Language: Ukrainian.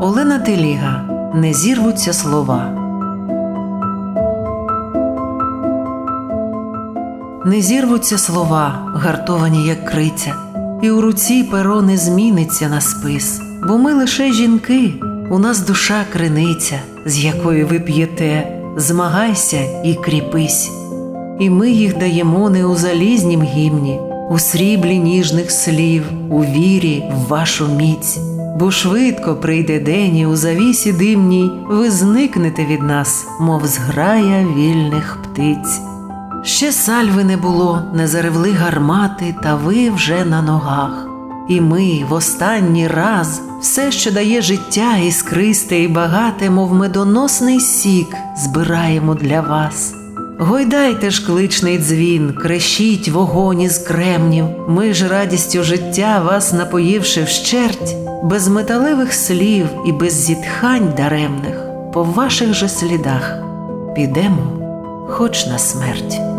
Олена Теліга Не зірвуться слова. Не зірвуться слова, гартовані, як криця, і у руці перо не зміниться на спис, бо ми лише жінки, у нас душа криниця, з якої ви п'єте, змагайся і кріпись. І ми їх даємо не у залізнім гімні, у сріблі ніжних слів, у вірі в вашу міць. Бо швидко прийде день, і у завісі димній ви зникнете від нас, мов зграя вільних птиць. Ще сальви не було, не заревли гармати, та ви вже на ногах. І ми в останній раз все, що дає життя іскристе і багате, мов медоносний сік, збираємо для вас. Гойдайте ж кличний дзвін, крещіть вогонь із кремнів, ми ж радістю життя вас напоївши вщерть, без металевих слів і без зітхань даремних, по ваших же слідах підемо, хоч на смерть.